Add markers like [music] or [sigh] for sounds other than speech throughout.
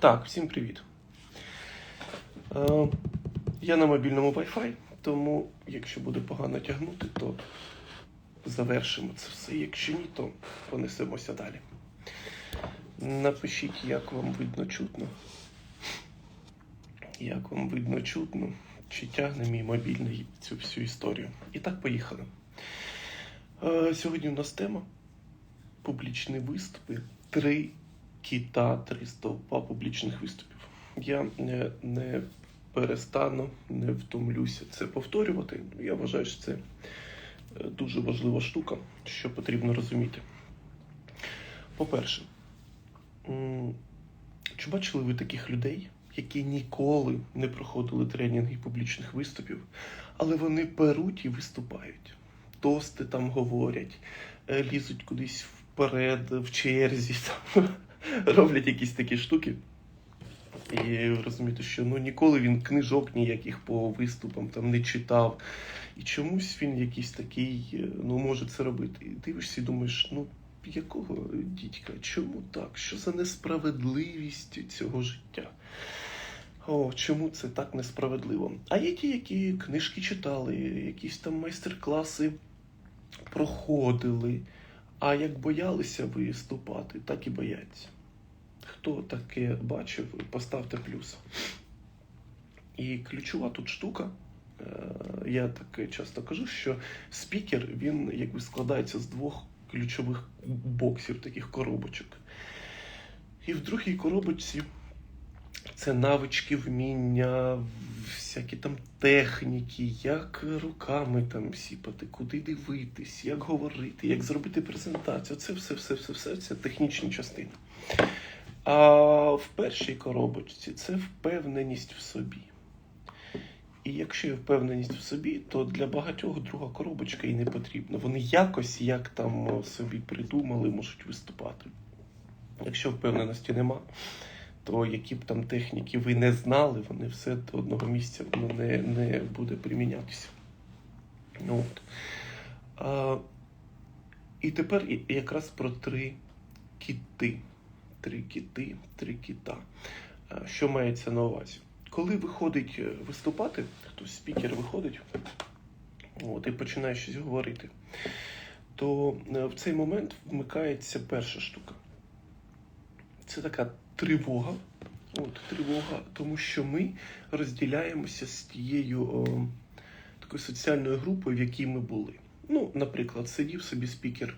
Так, всім привіт. Е, я на мобільному Wi-Fi, тому якщо буде погано тягнути, то завершимо це все. Якщо ні, то понесемося далі. Напишіть, як вам видно чутно. Як вам видно чутно, чи тягне мій мобільний цю всю історію. І так, поїхали. Е, сьогодні у нас тема публічні виступи. Три кіта, три стовпа публічних виступів. Я не, не перестану, не втомлюся це повторювати. Я вважаю, що це е, дуже важлива штука, що потрібно розуміти. По-перше, чи бачили ви таких людей, які ніколи не проходили тренінги публічних виступів, але вони беруть і виступають? Тости там говорять, е, лізуть кудись вперед, в черзі, [laughs] там, роблять якісь такі штуки. І розумієте, що ну ніколи він книжок ніяких по виступам там не читав. І чомусь він якийсь такий, е, ну, може це робити. І дивишся і думаєш, ну якого дідька, чому так? Що за несправедливість цього життя? О, чому це так несправедливо? А є ті, які книжки читали, якісь там майстер-класи проходили, а як боялися виступати, так і бояться. Хто таке бачив, поставте плюс. І ключова тут штука, е, я так часто кажу, що спікер він якби складається з двох ключових боксів, таких коробочок. І в другій коробочці це навички, вміння, всякі там техніки, як руками там сіпати, куди дивитись, як говорити, як зробити презентацію. Це все, все, все, все це технічні частини. А в першій коробочці це впевненість в собі. І якщо є впевненість в собі, то для багатьох друга коробочка і не потрібна. Вони якось, як там собі придумали, можуть виступати. Якщо впевненості нема, то які б там техніки ви не знали, вони все до одного місця воно не, не буде примінятися. От. А, і тепер якраз про три кіти. Три кіти, три кіта. Що мається на увазі? Коли виходить е, виступати, хтось спікер виходить, от, і починає щось говорити, то е, в цей момент вмикається перша штука. Це така тривога. От, тривога, тому що ми розділяємося з тією о, такою соціальною групою, в якій ми були. Ну, наприклад, сидів собі спікер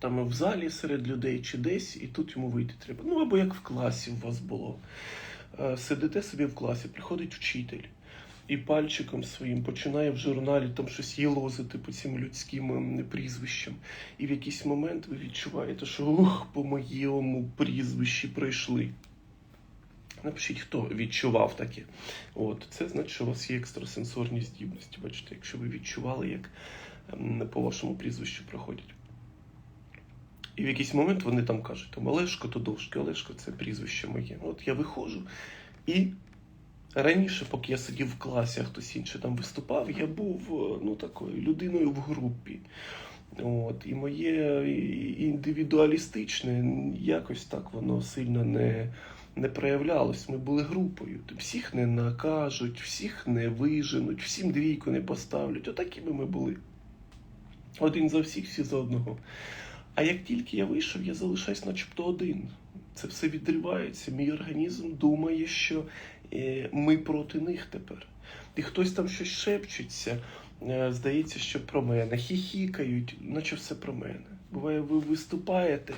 там в залі серед людей чи десь, і тут йому вийти треба. Ну або як в класі у вас було. Е, Сидите собі в класі, приходить вчитель і пальчиком своїм починає в журналі там щось єлозити по цим людським ем, прізвищам. І в якийсь момент ви відчуваєте, що ух, по моєму прізвищі пройшли. Напишіть, хто відчував таке. От, це значить, що у вас є екстрасенсорні здібності. Бачите, якщо ви відчували, як ем, по вашому прізвищу проходять. І в якийсь момент вони там кажуть, там Олешко Тодовшки, Олешко це прізвище моє. От я виходжу. І раніше, поки я сидів в класі, а хтось інший там виступав, я був е, ну, такою людиною в групі. От, і моє індивідуалістичне якось так воно сильно не, не проявлялось. Ми були групою. Всіх не накажуть, всіх не виженуть, всім двійку не поставлять. Отакими ми були. Один за всіх, всі за одного. А як тільки я вийшов, я залишаюсь начебто один. Це все відривається. Мій організм думає, що е, ми проти них тепер. І хтось там щось шепчеться, е, здається, що про мене. Хіхікають, наче все про мене. Буває, ви виступаєте,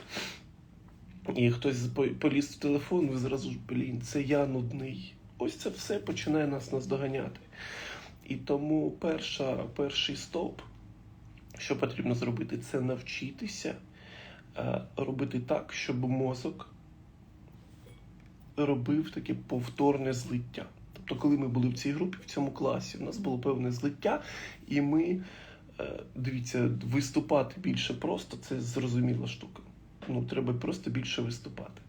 і хтось поліз в телефон, ви зразу ж, блін, це я нудний. Ось це все починає нас наздоганяти. І тому перша, перший стоп, що потрібно зробити, це навчитися е, робити так, щоб мозок робив таке повторне злиття. Тобто, коли ми були в цій групі, в цьому класі, у нас було певне злиття, і ми, е, дивіться, виступати більше просто це зрозуміла штука. Ну, треба просто більше виступати.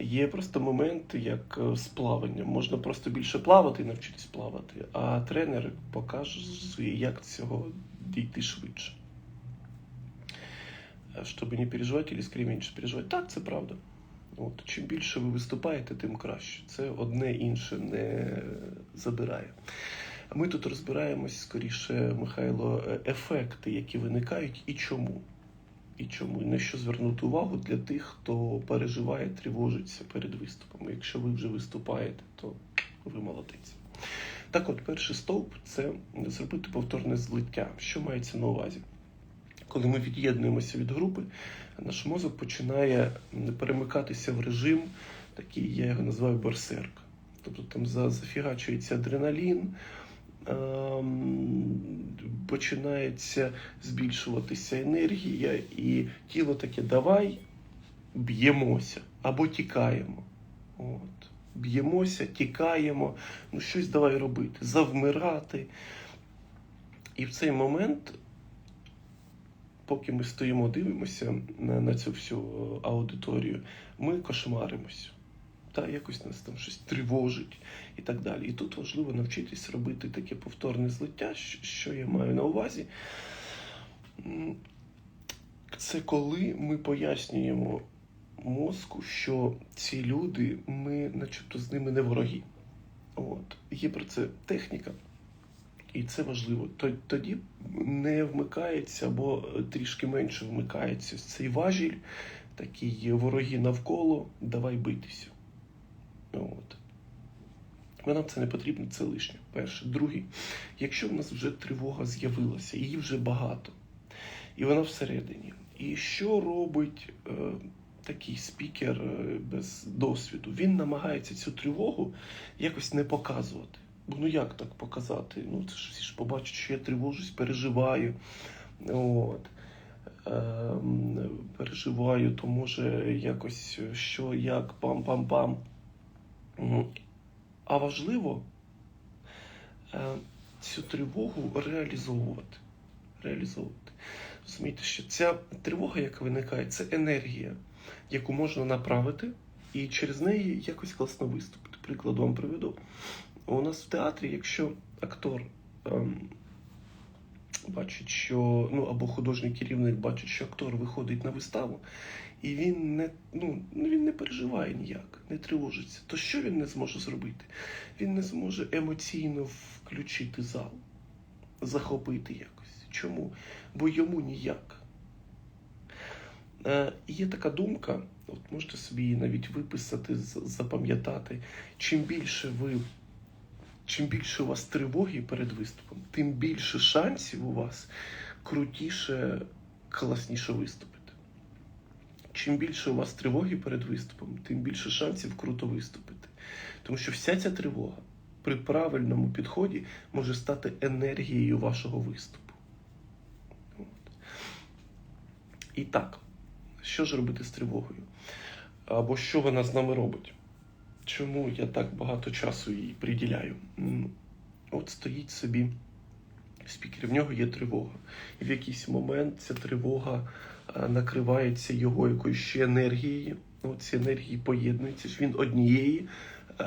Є просто моменти, як е, з плаванням. Можна просто більше плавати і навчитись плавати, а тренер покаже, як цього дійти швидше. Щоб не переживати, или скорее менше переживати. Так, це правда. От, чим більше ви виступаєте, тим краще. Це одне інше не забирає. А ми тут розбираємось скоріше, Михайло, е, ефекти, які виникають, і чому. І чому, і на що звернути увагу для тих, хто переживає, тривожиться перед виступами. Якщо ви вже виступаєте, то ви молодець. Так от, перший стовп це зробити повторне злиття. Що мається на увазі? Коли ми від'єднуємося від групи, наш мозок починає перемикатися в режим, такий, я його називаю берсерк. Тобто там зафігачується адреналін, ем, починається збільшуватися енергія, і тіло таке давай б'ємося або тікаємо. От. Б'ємося, тікаємо, ну щось давай робити, завмирати. І в цей момент, поки ми стоїмо, дивимося на, на цю всю е, аудиторію, ми кошмаримось. Та якось нас там щось тривожить і так далі. І тут важливо навчитись робити таке повторне злиття, що я маю на увазі. Це коли ми пояснюємо мозку, що ці люди, ми начебто з ними не вороги. От. Є про це техніка, і це важливо. Тоді не вмикається або трішки менше вмикається цей важіль, такі вороги навколо, давай битися. От. Нам це не потрібно, це лишнє. Перше. Другий, якщо в нас вже тривога з'явилася, її вже багато, і вона всередині. І що робить е, такий спікер е, без досвіду? Він намагається цю тривогу якось не показувати. Бо ну як так показати? Ну це ж всі ж побачать, що я тривожусь, переживаю. От. Ем, переживаю, то може якось що, як, пам-пам-пам. А важливо е, цю тривогу реалізовувати. Реалізовувати. Розумієте, що ця тривога, яка виникає, це енергія, яку можна направити, і через неї якось класно виступити. Приклад вам приведу. У нас в театрі, якщо актор ем, бачить, що ну або художній керівник бачить, що актор виходить на виставу, і він не, ну, він не переживає ніяк, не тривожиться, то що він не зможе зробити? Він не зможе емоційно включити зал, захопити якось. Чому? Бо йому ніяк. Е, є така думка, от можете собі її навіть виписати, запам'ятати. Чим більше ви, чим більше у вас тривоги перед виступом, тим більше шансів у вас крутіше, класніше виступити. Чим більше у вас тривоги перед виступом, тим більше шансів круто виступити. Тому що вся ця тривога при правильному підході може стати енергією вашого виступу. От. І так, що ж робити з тривогою? Або що вона з нами робить? Чому я так багато часу їй приділяю? От стоїть собі спікер, в нього є тривога. І в якийсь момент ця тривога е, накривається його якоюсь ще енергією. Ці енергії поєднуються, ж він однієї е,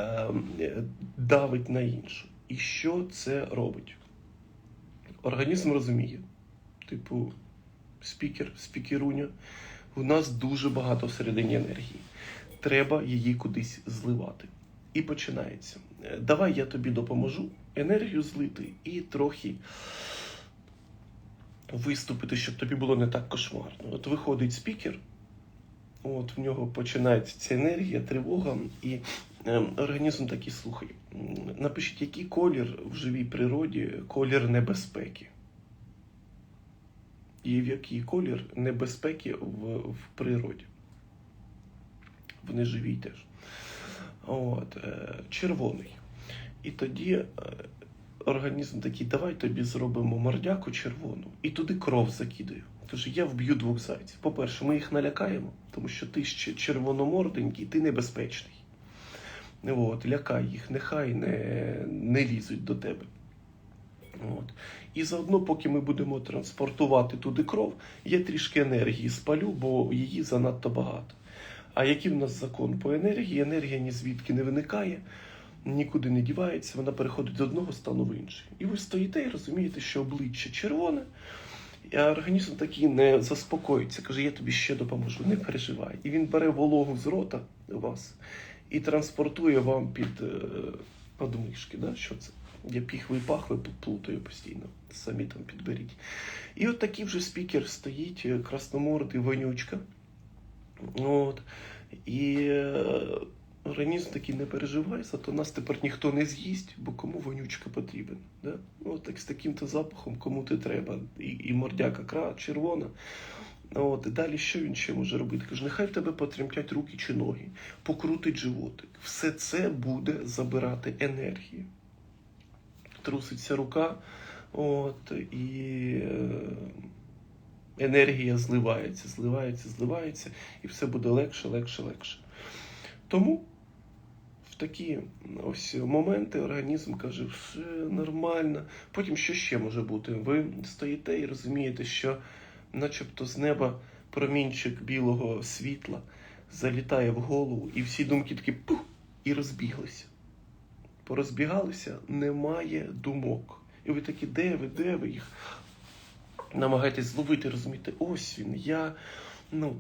е, давить на іншу. І що це робить? Організм розуміє, типу, спікер, спікеруня, у нас дуже багато всередині енергії. Треба її кудись зливати. І починається. Е, Давай я тобі допоможу енергію злити і трохи виступити, щоб тобі було не так кошмарно. От виходить спікер, от в нього починається ця енергія, тривога, і е, організм такий слухай. Напишіть, який колір в живій природі колір небезпеки. І в який колір небезпеки в, в природі. В неживій теж. От, е, червоний. І тоді е, організм такий, давай тобі зробимо мордяку червону, і туди кров закидаю. Каже, я вб'ю двох зайців. По-перше, ми їх налякаємо, тому що ти ще червономорденький, ти небезпечний. От, лякай їх, нехай не, не лізуть до тебе. От. І заодно, поки ми будемо транспортувати туди кров, я трішки енергії спалю, бо її занадто багато. А який в нас закон по енергії? Енергія ні звідки не виникає, нікуди не дівається, вона переходить з одного стану в інший. І ви стоїте і розумієте, що обличчя червоне, І організм такий не заспокоїться, каже, я тобі ще допоможу, не переживай. І він бере вологу з рота у вас і транспортує вам під е, подмишки. Да? Що це? Я піхви і пахви плутаю постійно. Самі там підберіть. І от такий вже спікер стоїть, е, красномордий, вонючка. От. І е, організм такий не переживай, зато нас тепер ніхто не з'їсть, бо кому вонючка потрібен. Да? Ну, так з таким-то запахом, кому ти треба. І, і мордяка кра, червона. От, і далі що він ще може робити? Каже, нехай в тебе потремтять руки чи ноги, покрутить животик. Все це буде забирати енергію. Труситься рука, от, і е, енергія зливається, зливається, зливається, і все буде легше, легше, легше. Тому в такі ось моменти організм каже, все нормально. Потім що ще може бути? Ви стоїте і розумієте, що начебто з неба промінчик білого світла залітає в голову, і всі думки такі пух, і розбіглися. Порозбігалися, немає думок. І ви такі, де ви, де ви їх? Намагаєтесь зловити, розумієте, ось він, я, ну,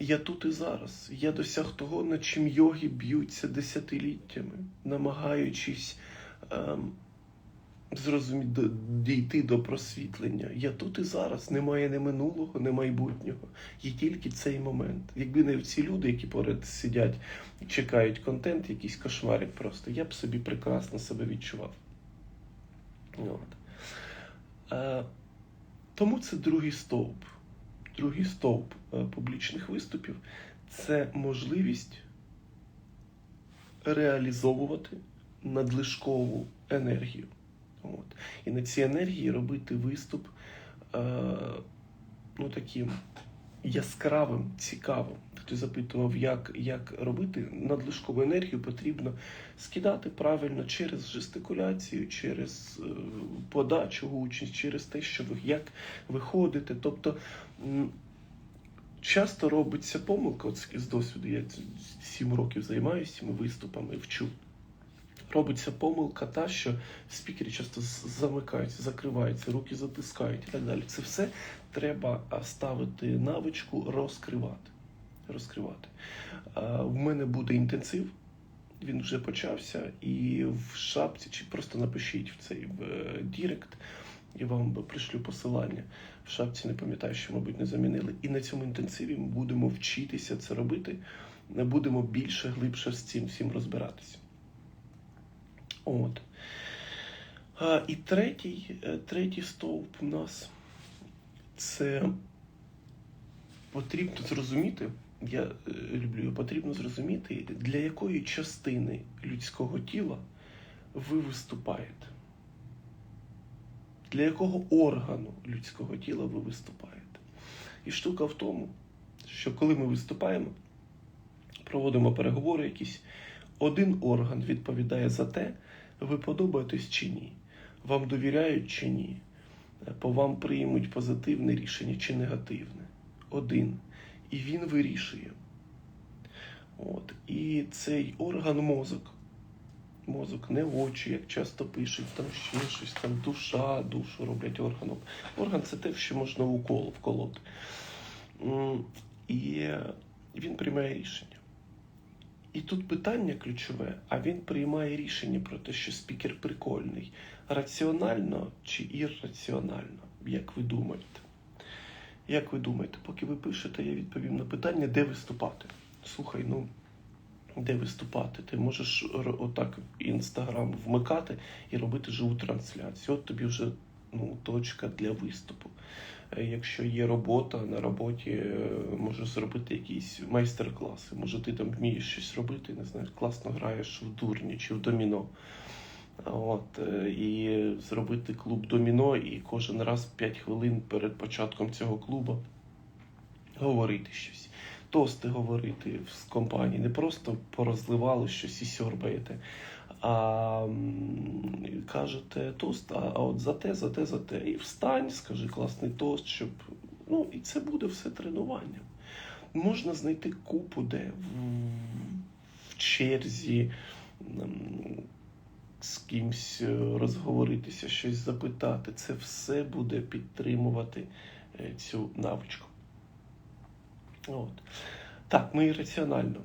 я тут і зараз. Я досяг того, над чим йоги б'ються десятиліттями, намагаючись ем, зрозуміти, дійти до просвітлення. Я тут і зараз. Немає ні минулого, ні майбутнього. Є тільки цей момент. Якби не ці люди, які поряд сидять і чекають контент, якийсь кошмарять просто, я б собі прекрасно себе відчував. От. Е, тому це другий стовп. Другий стовп е, публічних виступів це можливість реалізовувати надлишкову енергію. От. І на цій енергії робити виступ е, ну, таким яскравим, цікавим. Хтось запитував, як, як робити надлишкову енергію потрібно скидати правильно через жестикуляцію, через е, подачу гучність, через те, що ви як виходите. Тобто м, часто робиться помилка, от з- досвіду, я сім років займаюся цими виступами, вчу. Робиться помилка та, що спікери часто замикаються, закриваються, руки затискають і так далі. Це все треба ставити навичку розкривати. розкривати. В мене буде інтенсив, він вже почався, і в шапці, чи просто напишіть в цей в е, Дірект, і вам пришлю посилання. В шапці не пам'ятаю, що, мабуть, не замінили. І на цьому інтенсиві ми будемо вчитися це робити. Не будемо більше, глибше з цим всім розбиратися. От. І третій, е, третій стовп у нас це потрібно зрозуміти. Я е, люблю, потрібно зрозуміти, для якої частини людського тіла ви виступаєте. Для якого органу людського тіла ви виступаєте. І штука в тому, що коли ми виступаємо, проводимо переговори якісь, один орган відповідає за те, ви подобаєтесь чи ні, вам довіряють чи ні, по вам приймуть позитивне рішення чи негативне. Один. І він вирішує. От. І цей орган мозок. Мозок, не очі, як часто пишуть, там ще щось, там душа, душу роблять органом. Орган це те, що можна укол вколоти. І він приймає рішення. І тут питання ключове: а він приймає рішення про те, що спікер прикольний. Раціонально чи ірраціонально, як ви думаєте? Як ви думаєте, поки ви пишете, я відповім на питання, де виступати. Слухай, ну де виступати? Ти можеш отак інстаграм вмикати і робити живу трансляцію. От тобі вже ну, точка для виступу. Е, Якщо є робота на роботі, е, можеш зробити якісь майстер-класи. Може, ти там вмієш щось робити, не знаю, класно граєш в дурні чи в доміно. От, е, і зробити клуб доміно, і кожен раз 5 хвилин перед початком цього клубу говорити щось. Тости говорити з компанії, не просто порозливали щось і сьорбаєте, а кажете тост, а, от за те, за те, за те. І встань, скажи класний тост, щоб. Ну, і це буде все тренуванням. Можна знайти купу, де в, черзі з кимсь е, розговоритися, щось запитати. Це все буде підтримувати е, цю навичку. От. Так, ми ірраціонально,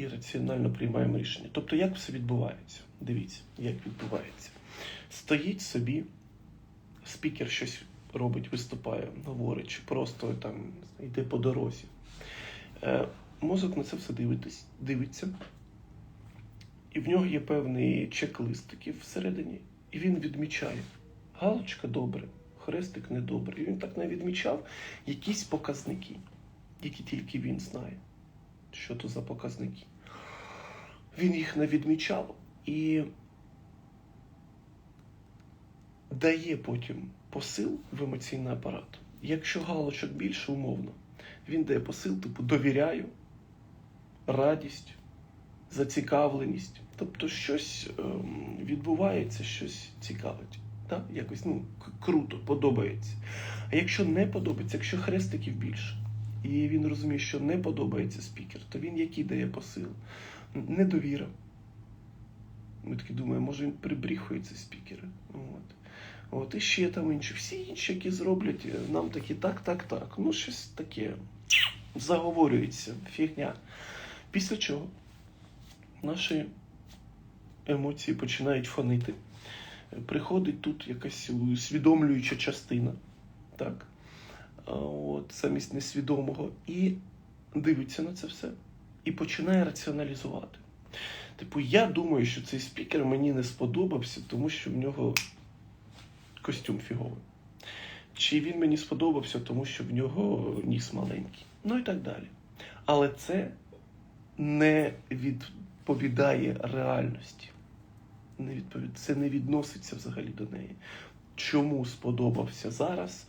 е, ірраціонально приймаємо рішення. Тобто, як все відбувається? Дивіться, як відбувається. Стоїть собі, спікер щось робить, виступає, говорить, чи просто там йде по дорозі. Е, мозок на це все дивитись, дивиться. І в нього є певний чек-лист такий всередині, і він відмічає: галочка добре, хрестик недобре. І він так не відмічав якісь показники, які тільки він знає, що то за показники. Він їх не відмічав і дає потім посил в емоційний апарат. Якщо галочок більше, умовно, він дає посил, типу довіряю, радість, зацікавленість. Тобто щось ем, відбувається, щось цікавить. Так? Якось ну, круто, подобається. А якщо не подобається, якщо хрестиків більше, і він розуміє, що не подобається спікер, то він який дає посил? Недовіра. Ми такі думаємо, може він прибріхується спікери. От. От, і ще там інші. Всі інші, які зроблять, е, нам такі так, так, так. Ну, щось таке заговорюється, фігня. Після чого наші емоції починають фонити. Приходить тут якась усвідомлююча частина, так? От, замість несвідомого, і дивиться на це все, і починає раціоналізувати. Типу, я думаю, що цей спікер мені не сподобався, тому що в нього костюм фіговий. Чи він мені сподобався, тому що в нього ніс маленький. Ну і так далі. Але це не відповідає реальності. Це не відноситься взагалі до неї. Чому сподобався зараз?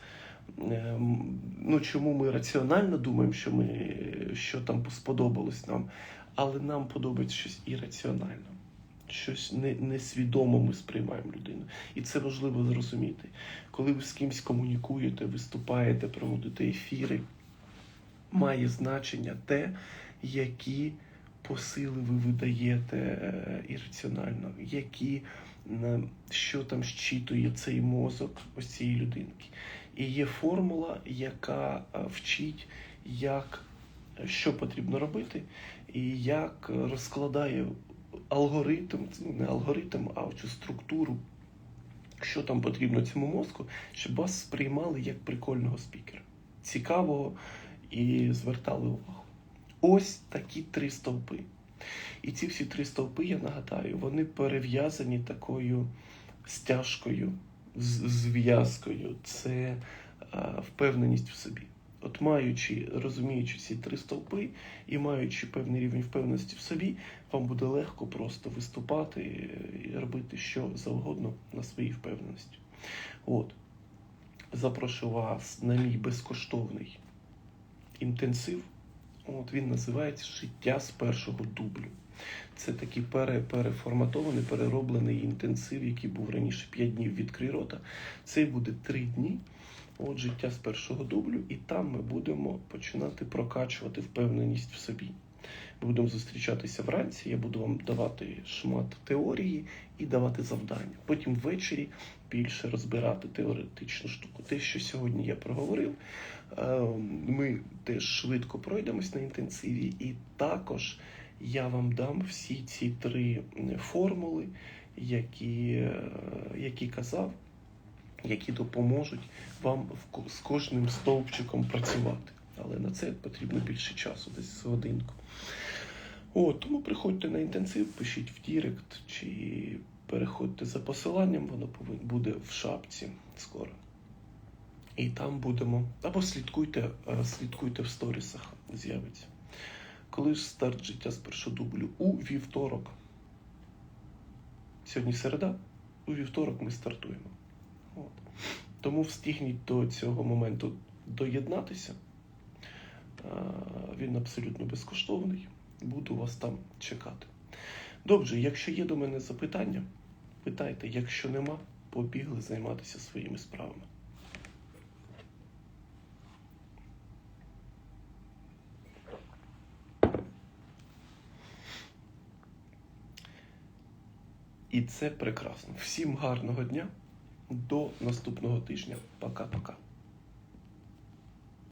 Ем, Ну, чому ми раціонально думаємо, що, ми, що там сподобалось нам, але нам подобається щось ірраціонально. Щось не, несвідомо ми сприймаємо людину. І це важливо зрозуміти. Коли ви з кимось комунікуєте, виступаєте, проводите ефіри, має значення те, які посили ви видаєте е, ірраціонально, які, е, що там щитує цей мозок ось цієї людинки. І є формула, яка е, вчить, як, що потрібно робити, і як розкладає алгоритм, ну, не алгоритм, а цю структуру, що там потрібно цьому мозку, щоб вас сприймали як прикольного спікера, цікавого і звертали увагу. Ось такі три стовпи. І ці всі три стовпи, я нагадаю, вони перев'язані такою стяжкою, зв'язкою. Це впевненість в собі. От маючи, розуміючи ці три стовпи і маючи певний рівень впевненості в собі, вам буде легко просто виступати і робити що завгодно на своїй впевненості. От. Запрошую вас на мій безкоштовний інтенсив. От він називається Життя з першого дублю. Це такий пере, переформатований, перероблений інтенсив, який був раніше 5 днів відкрий рота. Цей буде 3 дні. От життя з першого дублю, і там ми будемо починати прокачувати впевненість в собі. Ми будемо зустрічатися вранці, я буду вам давати шмат теорії і давати завдання. Потім ввечері більше розбирати теоретичну штуку. Те, що сьогодні я проговорив, е, ми теж швидко пройдемось на інтенсиві, і також я вам дам всі ці три формули, які, е, які казав, які допоможуть вам з кожним стовпчиком працювати. Але на це потрібно більше часу, десь годинку. От, тому приходьте на інтенсив, пишіть в Дірект чи переходьте за посиланням, воно повинно буде в шапці скоро. І там будемо. Або слідкуйте, е, слідкуйте в сторісах, з'явиться. Коли ж старт життя з першого дублю? У вівторок. Сьогодні середа, у вівторок ми стартуємо. От. Тому встигніть до цього моменту доєднатися. Він абсолютно безкоштовний. Буду вас там чекати. Добре, якщо є до мене запитання, питайте. Якщо нема, побігли займатися своїми справами. І це прекрасно. Всім гарного дня. До наступного тижня. Пока-пока.